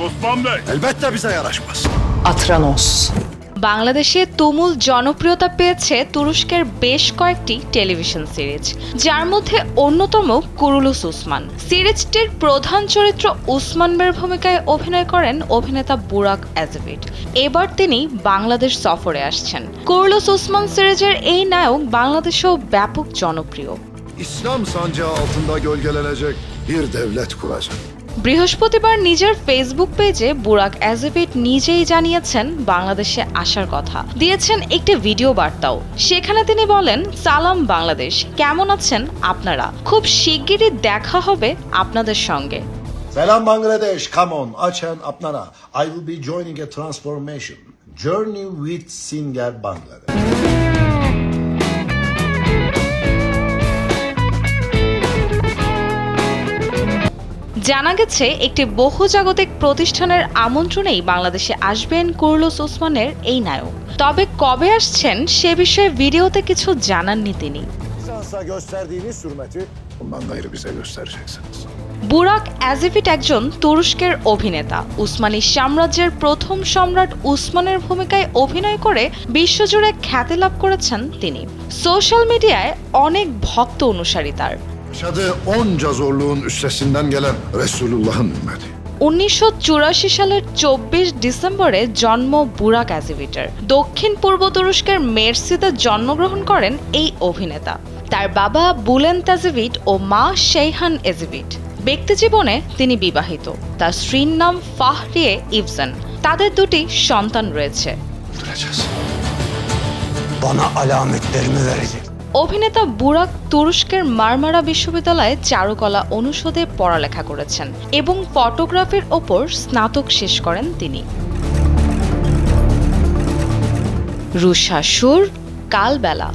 Osman Bey. Elbette bize yaraşmaz. Atranos. বাংলাদেশে তুমুল জনপ্রিয়তা পেয়েছে তুরস্কের বেশ কয়েকটি টেলিভিশন সিরিজ যার মধ্যে অন্যতম কুরুলুস উসমান সিরিজটির প্রধান চরিত্র উসমানের ভূমিকায় অভিনয় করেন অভিনেতা বুরাক অ্যাজভিট এবার তিনি বাংলাদেশ সফরে আসছেন কুরুলুস উসমান সিরিজের এই নায়ক বাংলাদেশেও ব্যাপক জনপ্রিয় İslam sancağı altında gölgelenecek bir devlet kuracak. বৃহস্পতিবার নিজের ফেসবুক পেজে বুরাক অ্যাজেভিট নিজেই জানিয়েছেন বাংলাদেশে আসার কথা দিয়েছেন একটি ভিডিও বার্তাও সেখানে তিনি বলেন সালাম বাংলাদেশ কেমন আছেন আপনারা খুব শিগগিরই দেখা হবে আপনাদের সঙ্গে Bangladesh, come on, Achan Apnara. I will be joining a transformation journey with Singer Bangladesh. জানা গেছে একটি বহুজাগতিক প্রতিষ্ঠানের আমন্ত্রণেই বাংলাদেশে আসবেন কুরলুস ওসমানের এই নায়ক। তবে কবে আসছেন সে বিষয়ে ভিডিওতে কিছু জানাননি তিনি. বুরাক অ্যাজিভিট একজন তুরস্কের অভিনেতা। উসমানী সাম্রাজ্যের প্রথম সম্রাট উসমানের ভূমিকায় অভিনয় করে বিশ্বজুড়ে খ্যাতি লাভ করেছেন তিনি। সোশ্যাল মিডিয়ায় অনেক ভক্ত অনুসারী তার। Yaşadığı onca zorluğun üstesinden gelen Resulullah'ın ümmeti. উনিশশো চুরাশি সালের চব্বিশ ডিসেম্বরে জন্ম বুরাক অ্যাজিভিটের দক্ষিণ পূর্ব তুরস্কের মেরসিতে জন্মগ্রহণ করেন এই অভিনেতা তার বাবা বুলেন তাজিভিট ও মা শেইহান এজিভিট ব্যক্তিজীবনে তিনি বিবাহিত তার স্ত্রীর নাম ফাহরিয়ে ইভজান তাদের দুটি সন্তান রয়েছে Öldüreceğiz. Bana alametlerimi verecek. অভিনেতা বুরাক তুরস্কের মারমারা বিশ্ববিদ্যালয়ে চারুকলা অনুষদে পড়ালেখা করেছেন এবং ফটোগ্রাফির ওপর স্নাতক শেষ করেন তিনি। রুষা সুর, কালবেলা।